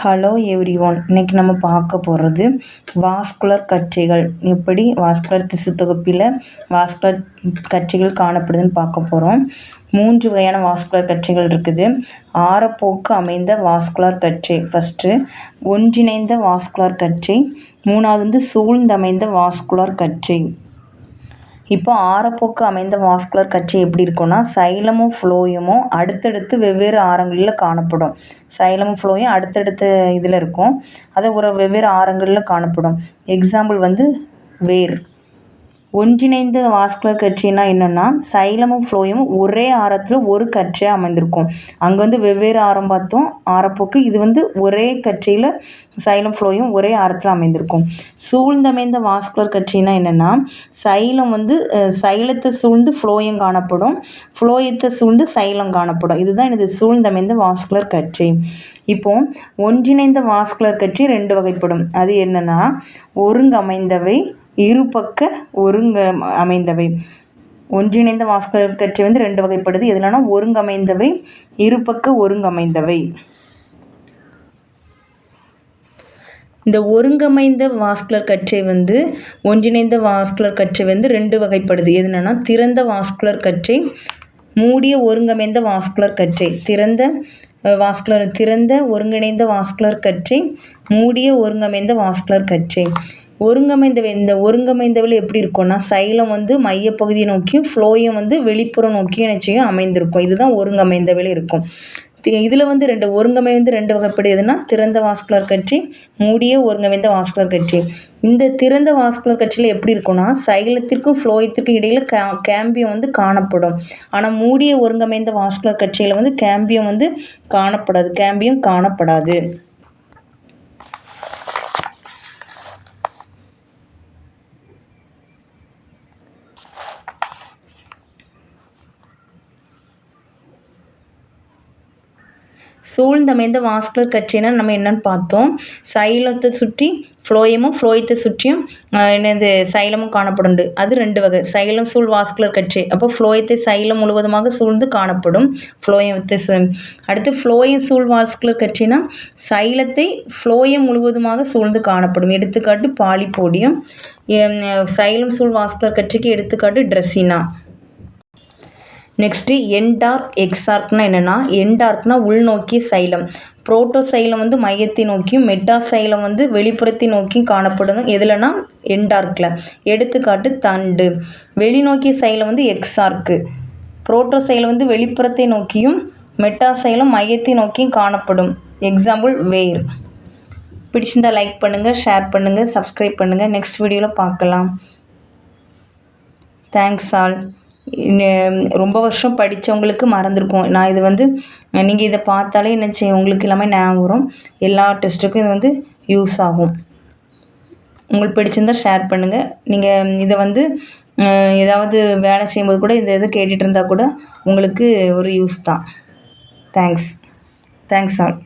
Hello every one இன்றைக்கி நம்ம பார்க்க போகிறது வாஸ்குலர் கற்றைகள். எப்படி வாஸ்குலர் திசு தொகுப்பில் வாஸ்குலர் கற்றைகள் காணப்படுதுன்னு பார்க்க போகிறோம் மூன்று வகையான வாஸ்குலர் கற்றைகள் இருக்குது. ஆரப்போக்கு அமைந்த வாஸ்குலர் கற்றை. ஃபஸ்ட்டு ஒன்றிணைந்த வாஸ்குலர் கற்றை. மூணாவது வந்து சூழ்ந்தமைந்த வாஸ்குலர் கற்றை. இப்போ ஆரப்போக்கு அமைந்த வாஸ்குலர் கட்சி எப்படி இருக்கும்னா சைலமும் ஃப்ளோயமும் அடுத்தடுத்து வெவ்வேறு ஆரங்களில் காணப்படும். சைலமும் ஃப்ளோயும் அடுத்தடுத்த இதில் இருக்கும். அது ஒரு வெவ்வேறு ஆரங்களில் காணப்படும். எக்ஸாம்பிள் வந்து வேர். ஒன்றிணைந்த வாஸ்குலர் கட்சின்னா என்னென்னா சைலமும் ஃப்ளோயும் ஒரே ஆரத்தில் ஒரு கற்றையாக அமைந்திருக்கும். அங்கே வந்து வெவ்வேறு ஆரம் பார்த்தோம். ஆரப்போக்கு இது வந்து ஒரே கட்சியில் சைலம் ஃப்ளோயும் ஒரே ஆரத்தில் அமைந்திருக்கும். சூழ்ந்தமைந்த வாஸ்குலர் கட்சினா என்னென்னா சைலம் வந்து சைலத்தை சூழ்ந்து ஃப்ளோயம் காணப்படும். ஃப்ளோயத்தை சூழ்ந்து சைலம் காணப்படும். இதுதான் எனது சூழ்ந்தமைந்த வாஸ்குலர் கட்சி. இப்போ ஒன்றிணைந்த வாஸ்குலர் கட்சி ரெண்டு வகைப்படும். அது என்னென்னா ஒருங்கமைந்தவை இருபக்க ஒருங்க அமைந்தவை. ஒன்றிணைந்த வாஸ்குலர் கட்சி வந்து ரெண்டு வகைப்படுது. எதுலனா ஒருங்கமைந்தவை இருபக்க ஒருங்கமைந்தவை இந்த ஒருங்கமைந்த வாஸ்குலர் கற்றை வந்து ஒன்றிணைந்த வாஸ்குலர் கற்றை வந்து ரெண்டு வகைப்படுது. எதுனா திறந்த வாஸ்குலர் கற்றை மூடிய ஒருங்கமைந்த வாஸ்குலர் கற்றை. திறந்த வாஸ்குலர் திறந்த ஒருங்கிணைந்த வாஸ்குலர் கற்றை மூடிய ஒருங்கமைந்த வாஸ்குலர் கற்றை. ஒருங்கமைந்த இந்த ஒருங்கமைந்தவில் எப்படி இருக்கும்னா சைலம் வந்து மையப்பகுதியை நோக்கியும் ஃப்ளோயம் வந்து வெளிப்புறம் நோக்கியும் நிச்சயம் அமைந்திருக்கும். இதுதான் ஒருங்கமைந்தவில் இருக்கும். இதில் வந்து ரெண்டு ஒருங்கமை வந்து ரெண்டு வகைப்படுதுன்னா திறந்த வாஸ்குலர் கட்சி மூடிய ஒருங்கமைந்த வாஸ்குலர் கட்சி. இந்த திறந்த வாஸ்குலர் கட்சியில் எப்படி இருக்கும்னா சைலத்திற்கும் ஃப்ளோயத்திற்கும் இடையில் கே கேம்பியம் வந்து காணப்படும். ஆனால் மூடிய ஒருங்கமைந்த வாஸ்குலர் கட்சியில் வந்து கேம்பியம் வந்து காணப்படாது கேம்பியம் காணப்படாது. சூழ்ந்தமைந்த வாஸ்குலர் கட்சினா நம்ம என்னன்னு பார்த்தோம். சைலத்தை சுற்றி ஃப்ளோயமும் ஃப்ளோயத்தை சுற்றியும் என்னது சைலமும் காணப்படுண்டு. அது ரெண்டு வகை. சைலம் சூழ் வாஸ்குலர் கட்சி அப்போ ஃப்ளோயத்தை சைலம் முழுவதுமாக சூழ்ந்து காணப்படும் ஃப்ளோயத்தை அடுத்து ஃப்ளோயம் சூழ் வாஸ்குலர் கட்சினா சைலத்தை ஃப்ளோயம் முழுவதுமாக சூழ்ந்து காணப்படும். எடுத்துக்காட்டு பாலிபோடியம் சைலம் சூழ் வாஸ்குலர் கட்சிக்கு எடுத்துக்காட்டு ட்ரெஸ்ஸினா நெக்ஸ்ட்டு என்டார்க் எக்ஸார்க்னா என்னென்னா எண்டார்க்னா உள்நோக்கி சைலம். புரோட்டோசைலம் வந்து மையத்தை நோக்கியும் மெட்டா சைலம் வந்து வெளிப்புறத்தை நோக்கியும் காணப்படும். எதுலனா என்டார்க்கில் எடுத்துக்காட்டு தண்டு. வெளிநோக்கிய சைலம் வந்து எக்ஸார்க்கு புரோட்டோசைலம் வந்து வெளிப்புறத்தை நோக்கியும் மெட்டா சைலம் மையத்தை நோக்கியும் காணப்படும். எக்ஸாம்பிள் வேர். பிடிச்சிருந்தால் லைக் பண்ணுங்கள் ஷேர் பண்ணுங்கள் சப்ஸ்கிரைப் பண்ணுங்கள் நெக்ஸ்ட் வீடியோவில் பார்க்கலாம். தேங்க்ஸ் ஆல் ரொம்ப வருஷம் படித்தவங்களுக்கு மறந்துருக்கும். நான் இது வந்து நீங்கள் இதை பார்த்தாலே என்ன செய்யும்? உங்களுக்கு எல்லாமே ஞாபகம் வரும். எல்லா டெஸ்ட்டுக்கும் இது வந்து யூஸ் ஆகும். உங்களுக்கு பிடிச்சிருந்தால் ஷேர் பண்ணுங்கள் நீங்கள் இதை வந்து ஏதாவது வேலை செய்யும்போது கூட இந்த இது கேட்டுகிட்டு இருந்தால் கூட உங்களுக்கு ஒரு யூஸ் தான். Thanks thanks all